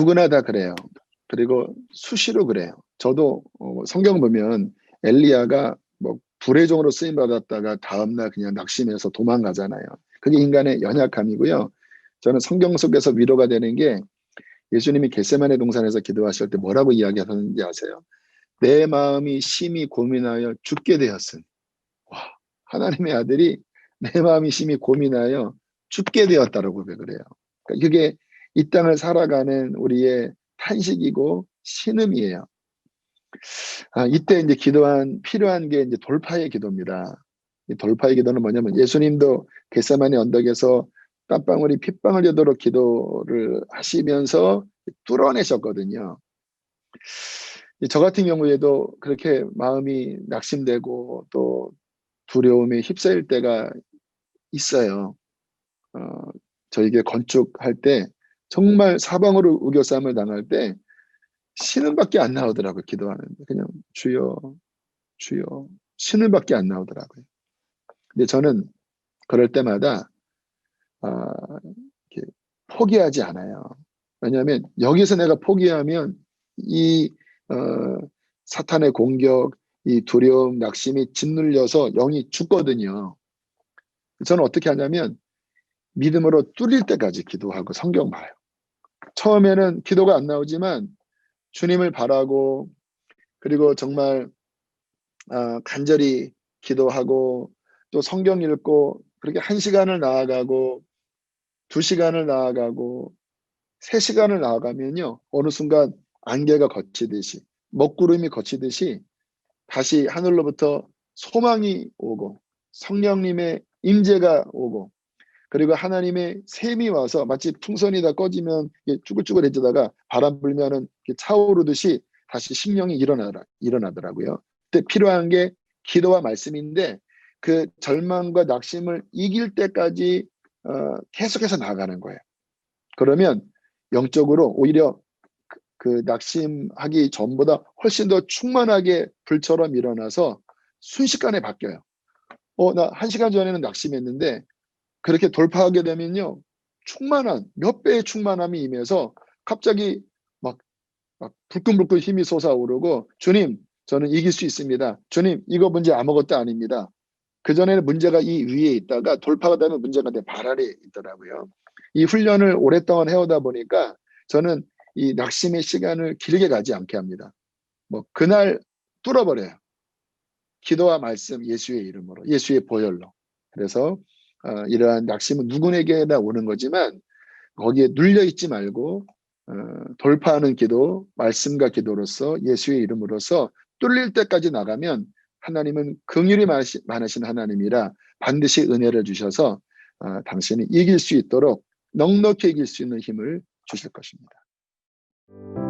누구나 다 그래요. 그리고 수시로 그래요. 저도 어, 성경 보면 엘리야가 뭐 불의 종으로 쓰임 받았다가 다음 날 그냥 낙심해서 도망가잖아요. 그게 인간의 연약함이고요. 저는 성경 속에서 위로가 되는 게 예수님이 겟세마네 동산에서 기도하실 때 뭐라고 이야기하셨는지 아세요? 내 마음이 심히 고민하여 죽게 되었음. 와, 하나님의 아들이 내 마음이 심히 고민하여 죽게 되었다라고 그래요. 그러니까 그게 이 땅을 살아가는 우리의 탄식이고 신음이에요. 아, 이때 이제 기도한 필요한 게 이제 돌파의 기도입니다. 이 돌파의 기도는 뭐냐면 예수님도 겟세마네 언덕에서 땀방울이 핏방울 되도록 기도를 하시면서 뚫어내셨거든요. 저 같은 경우에도 그렇게 마음이 낙심되고 또 두려움에 휩싸일 때가 있어요. 어, 저에게 건축할 때 정말 사방으로 우겨쌈을 당할 때 신음밖에 안 나오더라고요. 기도하는데 그냥 주여 주여 신음밖에 안 나오더라고요. 근데 저는 그럴 때마다 아, 포기하지 않아요. 왜냐하면 여기서 내가 포기하면 이 어, 사탄의 공격, 이 두려움, 낙심이 짓눌려서 영이 죽거든요. 저는 어떻게 하냐면 믿음으로 뚫릴 때까지 기도하고 성경 봐요. 처음에는 기도가 안 나오지만 주님을 바라고 그리고 정말 어, 간절히 기도하고 또 성경 읽고 그렇게 한 시간을 나아가고 두 시간을 나아가고 세 시간을 나아가면요 어느 순간 안개가 거치듯이 먹구름이 거치듯이 다시 하늘로부터 소망이 오고 성령님의 임재가 오고 그리고 하나님의 샘이 와서 마치 풍선이 다 꺼지면 쭈글쭈글해지다가 바람 불면은 차오르듯이 다시 심령이 일어나라 일어나더라고요. 그때 필요한 게 기도와 말씀인데 그 절망과 낙심을 이길 때까지 어, 계속해서 나가는 거예요. 그러면 영적으로 오히려 그, 그 낙심하기 전보다 훨씬 더 충만하게 불처럼 일어나서 순식간에 바뀌어요. 어, 나 한 시간 전에는 낙심했는데 그렇게 돌파하게 되면요. 충만한, 몇 배의 충만함이 임해서 갑자기 막, 막 불끈불끈 힘이 솟아오르고 주님, 저는 이길 수 있습니다. 주님, 이거 문제 아무것도 아닙니다. 그전에는 문제가 이 위에 있다가 돌파가 되면 문제가 내발 아래에 있더라고요. 이 훈련을 오랫동안 해오다 보니까 저는 이 낙심의 시간을 길게 가지 않게 합니다. 뭐 그날 뚫어버려요. 기도와 말씀 예수의 이름으로 예수의 보혈로. 그래서 어, 이러한 낙심은 누구에게나 오는 거지만 거기에 눌려 있지 말고 어, 돌파하는 기도, 말씀과 기도로서 예수의 이름으로서 뚫릴 때까지 나가면 하나님은 긍휼이 많으신 하나님이라 반드시 은혜를 주셔서 어, 당신이 이길 수 있도록 넉넉히 이길 수 있는 힘을 주실 것입니다.